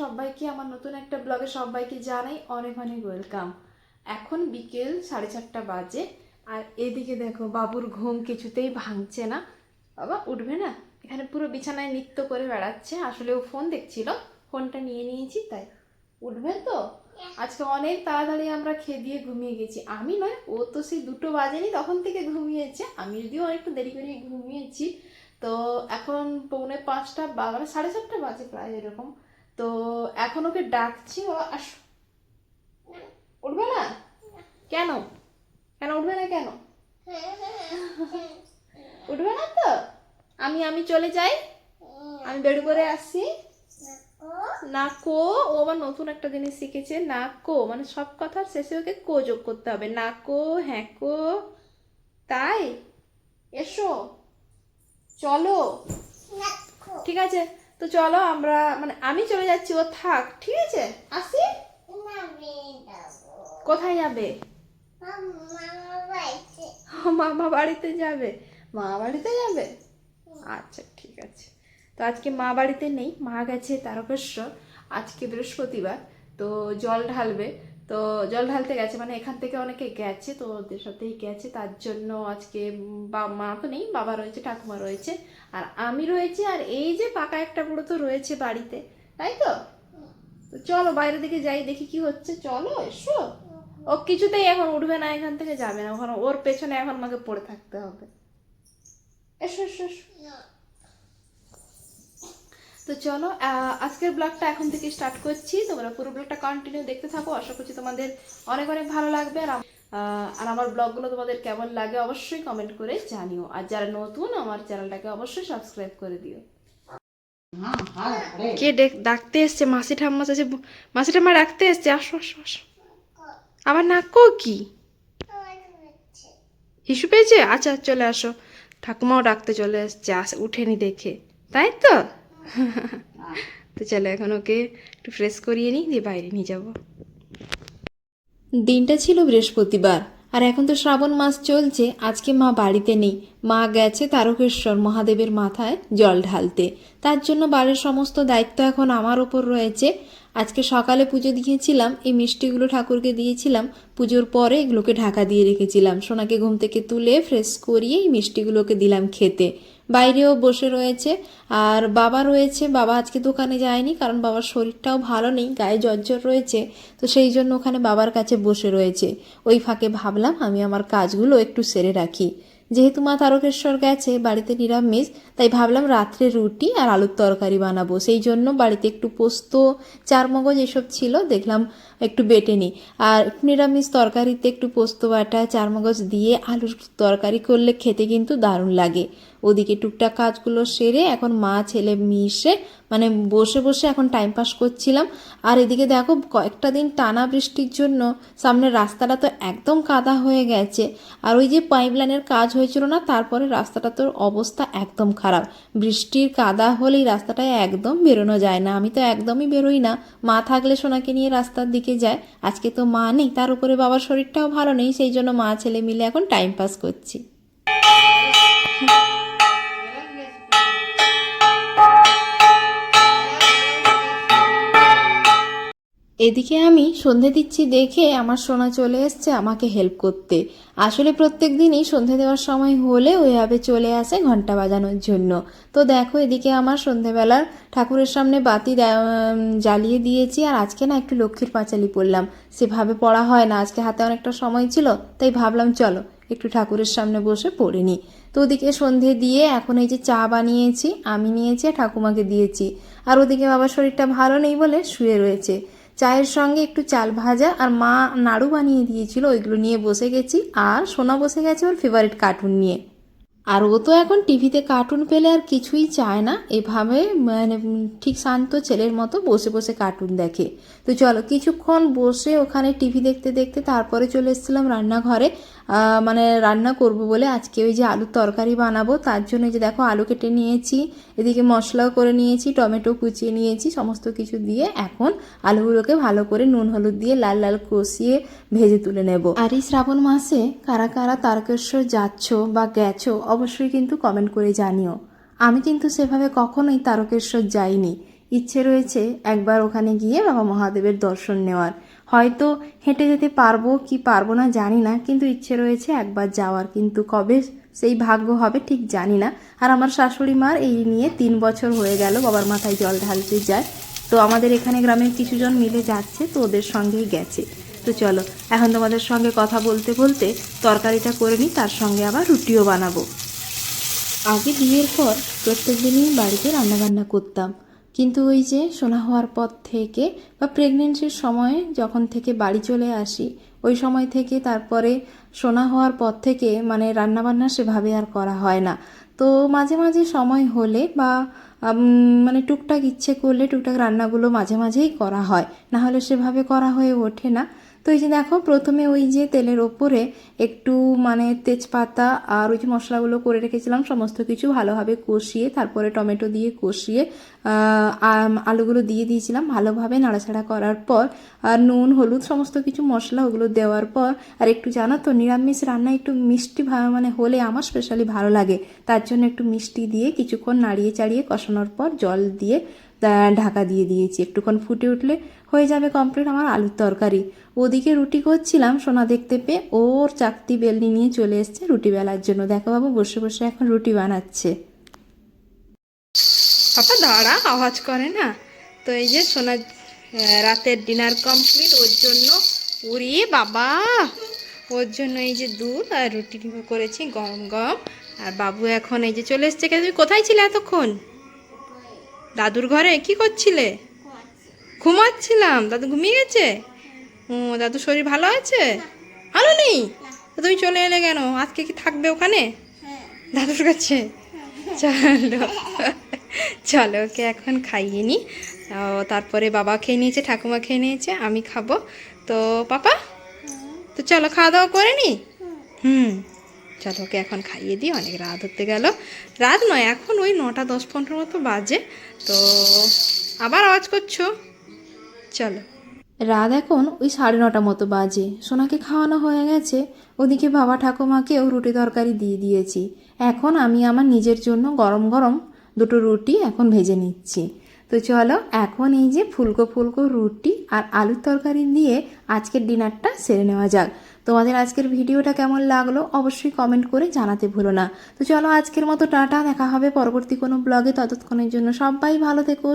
সবাইকে আমার নতুন একটা ব্লগে সবাইকে জানাই অনেক অনেক ওয়েলকাম এখন বিকেল সাড়ে চারটা বাজে আর এদিকে দেখো বাবুর ঘুম কিছুতেই ভাঙছে না। বাবা উঠবে না? এখানে পুরো বিছানায় নৃত্য করে বেড়াচ্ছে আসলে ও ফোন দেখছিল ফোনটা নিয়ে নিয়েছি তাই। উঠবে তো? আজকে অনেক তাড়াতাড়ি আমরা খেয়ে দিয়ে ঘুমিয়ে গেছি। আমি নয় ও তো সেই দুটো বাজেনি তখন থেকে ঘুমিয়েছে। আমি যদিও অনেকটা দেরি করে ঘুমিয়েছি তো এখন পৌনে পাঁচটা বা মানে সাড়ে চারটা বাজে প্রায় এরকম। তো এখন ওকে ডাকছি ও আস উঠবে না? কেন? কেন উঠবে না কেন? উঠবে না তো? আমি আমি চলে যাই। আমি বের করে আসি। না কো ও আবার নতুন একটা জিনিস শিখেছে না কো মানে সব কথার শেষে ওকে কো যোগ করতে হবে। না কো হ্যাঁ কো তাই? এসো। চলো। ঠিক আছে। তো চলো আমরা মানে আমি চলে যাচ্ছি, ও থাক, ঠিক আছে? আসি? কোথায় যাবে? মামা বাড়িতে যাবে। মা বাড়িতে যাবে? আচ্ছা ঠিক আছে। তো আজকে মা বাড়িতে নেই, মা গেছে তারকেশ্বর। আজকে বৃহস্পতিবার, তো জল ঢালবে। তো জল ঢালতে গেছে মানে এখান থেকে অনেকে গেছে, তো ওদের সাথেই গেছে। তার জন্য আজকে বা- মা তো নেই, বাবা রয়েছে, ঠাকুমা রয়েছে। আর আমি রয়েছি, আর এই যে পাকা একটা বুড়ো তো রয়েছে বাড়িতে, তাই তো? তো চলো বাইরের দিকে যাই, দেখি কি হচ্ছে। চলো, এসো। ও কিছুতেই এখন উঠবে না, এখান থেকে যাবে না। ওখানে ওর পেছনে এখন আমাকে পড়ে থাকতে হবে। এসো এসো এসো। তো চলো আজকের ব্লগটা এখন থেকে স্টার্ট করছি। তোমরা পুরো ব্লগটা কন্টিনিউ দেখতে থাকো। আশা করছি তোমাদের অনেক অনেক ভালো লাগবে। আর আর আমার ব্লগগুলো তোমাদের কেমন লাগে অবশ্যই কমেন্ট করে জানিও। আর যারা নতুন, আমার চ্যানেলটাকে অবশ্যই সাবস্ক্রাইব করে দিও। কে ডেক- ডাকতে এসছে, মাসি ঠাম্মা চাচে মাসি ঠাম্মা ডাকতে এসছে। আসো আসো আসো। আবার নাকো কি হিসু পেয়েছে? আচ্ছা চলে আসো। ঠাকুমাও ডাকতে চলে এসছে। আস উঠেনি দেখে। তাই তো? তো চলো এখন ওকে একটু ফ্রেশ করিয়ে নিই, দিয়ে বাইরে নিয়ে যাব। দিনটা ছিল বৃহস্পতিবার, আর এখন তো শ্রাবণ মাস চলছে, আজকে মা বাড়িতে নেই। মা গেছে তারকেশ্বর মহাদেবের মাথায় জল ঢালতে। তার জন্য বাড়ির সমস্ত দায়িত্ব এখন আমার ওপর রয়েছে। আজকে সকালে পুজো দিয়েছিলাম, এই মিষ্টিগুলো ঠাকুরকে দিয়েছিলাম। পুজোর পরে এগুলোকে ঢাকা দিয়ে রেখেছিলাম। সোনাকে ঘুম থেকে তুলে ফ্রেশ করিয়ে এই মিষ্টিগুলোকে দিলাম খেতে। বাইরেও বসে রয়েছে, আর বাবা রয়েছে। বাবা আজকে দোকানে যায়নি, কারণ বাবার শরীরটাও ভালো নেই, গায়ে জ্বর রয়েছে। তো সেই জন্য ওখানে বাবার কাছে বসে রয়েছে। ওই ফাঁকে ভাবলাম আমি আমার কাজগুলো একটু সেরে রাখি। যেহেতু মা তারকেশ্বর গেছে, বাড়িতে নিরামিষ, তাই ভাবলাম রাত্রে রুটি আর আলুর তরকারি বানাবো। সেই জন্য বাড়িতে একটু পোস্ত, চারমগজ এসব ছিল, দেখলাম একটু বেটে নিই। আর নিরামিষ তরকারিতে একটু পোস্ত বাটা, চারমগজ দিয়ে আলুর তরকারি করলে খেতে কিন্তু দারুণ লাগে। ওদিকে টুকটাক কাজগুলো সেরে এখন মা, ছেলে, মিশে মানে বসে বসে এখন টাইম পাস করছিলাম। আর এদিকে দেখো, কয়েকটা দিন টানা বৃষ্টির জন্য সামনের রাস্তাটা তো একদম কাদা হয়ে গেছে। আর ওই যে পাইপলাইনের কাজ হয়েছিল না, তারপরে রাস্তাটা তোর অবস্থা একদম খারাপ। বৃষ্টির কাদা হলেই রাস্তাটায় একদম বেরোনো যায় না। আমি তো একদমই বেরোই না। মা থাকলে সোনাকে নিয়ে রাস্তার দিকে যায়। আজকে তো মা নেই, তার উপরে বাবার শরীরটাও ভালো নেই, সেই জন্য মা, ছেলে মিলে এখন টাইম পাস করছি। এদিকে আমি সন্ধে দিচ্ছি দেখে আমার সোনা চলে এসছে আমাকে হেল্প করতে। আসলে প্রত্যেক দিনই সন্ধে দেওয়ার সময় হলে ওইভাবে চলে আসে ঘণ্টা বাজানোর জন্য। তো দেখো এদিকে আমার সন্ধেবেলার ঠাকুরের সামনে বাতি জ্বালিয়ে দিয়েছি আর আজকে না একটু লক্ষ্মীর পাঁচালি পড়লাম। সেভাবে পড়া হয় না, আজকে হাতে অনেকটা সময় ছিল, তাই ভাবলাম চলো একটু ঠাকুরের সামনে বসে পড়ে তো ওদিকে সন্ধে দিয়ে এখন এই যে চা বানিয়েছি, আমি নিয়েছি ঠাকুমাকে দিয়েছি। আর ওদিকে বাবার শরীরটা ভালো নেই বলে শুয়ে রয়েছে। চায়ের সঙ্গে একটু চাল ভাজা আর মা নাড়ু বানিয়ে দিয়েছিল, ওইগুলো নিয়ে বসে গেছি। আর সোনা বসে গেছে ওর ফেভারিট কার্টুন নিয়ে। আর ও তো এখন টিভিতে কার্টুন পেলে আর কিছুই চায় না। এভাবে মানে ঠিক শান্ত ছেলের মতো বসে বসে কার্টুন দেখে। তো চলো, কিছুক্ষণ বসে ওখানে টিভি দেখতে দেখতে তারপরে চলে এসেছিলাম রান্নাঘরে। মানে রান্না করব বলে আজকে ওই যে আলুর তরকারি বানাবো, তার জন্য যে দেখো আলু কেটে নিয়েছি, এদিকে মশলাও করে নিয়েছি, টমেটো কুচিয়ে নিয়েছি, সমস্ত কিছু দিয়ে এখন আলুগুলোকে ভালো করে নুন, হলুদ দিয়ে লাল লাল কষিয়ে ভেজে তুলে নেব। আর এই শ্রাবণ মাসে কারা কারা তারকেশ্বর যাচ্ছ বা গেছো অবশ্যই কিন্তু কমেন্ট করে জানিও। আমি কিন্তু সেভাবে কখনোই তারকেশ্বর যাইনি। ইচ্ছে রয়েছে একবার ওখানে গিয়ে বাবা মহাদেবের দর্শন নেওয়ার। হয়তো হেঁটে যেতে পারব কি পারব না জানি না, কিন্তু ইচ্ছে রয়েছে একবার যাওয়ার। কিন্তু কবে সেই ভাগ্য হবে ঠিক জানি না। আর আমার শাশুড়ি মার এই নিয়ে তিন বছর হয়ে গেল বাবার মাথায় জল ঢালতে যায়। তো আমাদের এখানে গ্রামের কিছুজন মিলে যাচ্ছে, তো ওদের সঙ্গেই গেছে। তো চলো, এখন তোমাদের সঙ্গে কথা বলতে বলতে তরকারিটা করে নিই, তার সঙ্গে আবার রুটিও বানাবো। আগে বিয়ের পর প্রত্যেক দিনই বাড়িতে রান্নাবান্না করতাম। কিন্তু ওই যে সোনা হওয়ার পর থেকে বা প্রেগনেন্সির সময় যখন থেকে বাড়ি চলে আসি, ওই সময় থেকে তারপরে সোনা হওয়ার পর থেকে মানে রান্নাবান্না সেভাবে আর করা হয় না। তো মাঝে মাঝে সময় হলে বা মানে টুকটাক ইচ্ছে করলে টুকটাক রান্নাগুলো মাঝে মাঝেই করা হয়। না হলে সেভাবে করা হয়ে ওঠে না। তো এই যে দেখো, প্রথমে ওই যে তেলের ওপরে একটু মানে তেজপাতা আর ওই যে মশলাগুলো করে রেখেছিলাম, সমস্ত কিছু ভালোভাবে কষিয়ে, তারপরে টমেটো দিয়ে কষিয়ে আলুগুলো দিয়ে দিয়েছিলাম। ভালোভাবে নাড়াচাড়া করার পর, আর নুন, হলুদ, সমস্ত কিছু মশলা ওগুলো দেওয়ার পর, আর একটু জানো তো, নিরামিষ রান্না একটু মিষ্টি মানে হলে আমার স্পেশালি ভালো লাগে। তার জন্য একটু মিষ্টি দিয়ে কিছুক্ষণ নাড়িয়ে চাড়িয়ে কষানোর পর জল দিয়ে ঢাকা দিয়ে দিয়েছি। একটুক্ষণ ফুটে উঠলে হয়ে যাবে কমপ্লিট আমার আলুর তরকারি। ওদিকে রুটি করছিলাম, সোনা দেখতে পেয়ে ওর চাকতি বেলনি নিয়ে চলে এসছে রুটি বেলার জন্য। দেখো বাবু, বসে বসে এখন রুটি বানাচ্ছে। পাপা, দাঁড়া, আওয়াজ করে না। তো এই যে সোনা রাতের ডিনার কমপ্লিট ওর জন্য উড়ি বাবা! ওর জন্য এই যে দুধ আর রুটি করেছি গরম গরম আর বাবু এখন এই যে চলে এসছে। কোথায় ছিলে এতক্ষণ? দাদুর ঘরে? কি করছিলে? ঘুমাচ্ছিলাম। দাদু ঘুমিয়ে গেছে ও দাদু শরীর ভালো আছে? ভালো নেই? তুমি চলে এলে কেন? আজকে কি থাকবে ওখানে? দাদুর কাছে? চলো। চলো, ওকে এখন খাইয়ে নি। তারপরে বাবা খেয়ে নিয়েছে, ঠাকুমা খেয়ে নিয়েছে, আমি খাব। তো, পাপা? তো চলো, খাওয়া দাওয়া করে নি? হুম। চলো ওকে এখন খাইয়ে দিই অনেক রাত হতে গেল। রাত নয়, এখন ওই নটা দশ পনেরো মতো বাজে। তো আবার আওয়াজ করছ? চলো। রাত এখন ওই সাড়ে নটা মতো বাজে। সোনাকে খাওয়ানো হয়ে গেছে। ওদিকে বাবা ঠাকুমাকেও রুটি তরকারি দিয়ে দিয়েছি। এখন আমি আমার নিজের জন্য গরম গরম দুটো রুটি এখন ভেজে নিচ্ছি। তো চলো, এখন এই যে ফুলকো ফুলকো রুটি আর আলুর তরকারি দিয়ে আজকের ডিনারটা সেরে নেওয়া যাক। তোমাদের আজকের ভিডিওটা কেমন লাগল অবশ্যই কমেন্ট করে জানাতে ভুলো না। তো চলো আজকের মতো টাটা, দেখা হবে পরবর্তী কোনো ব্লগে ততক্ষণের জন্য সবাই ভালো থেকো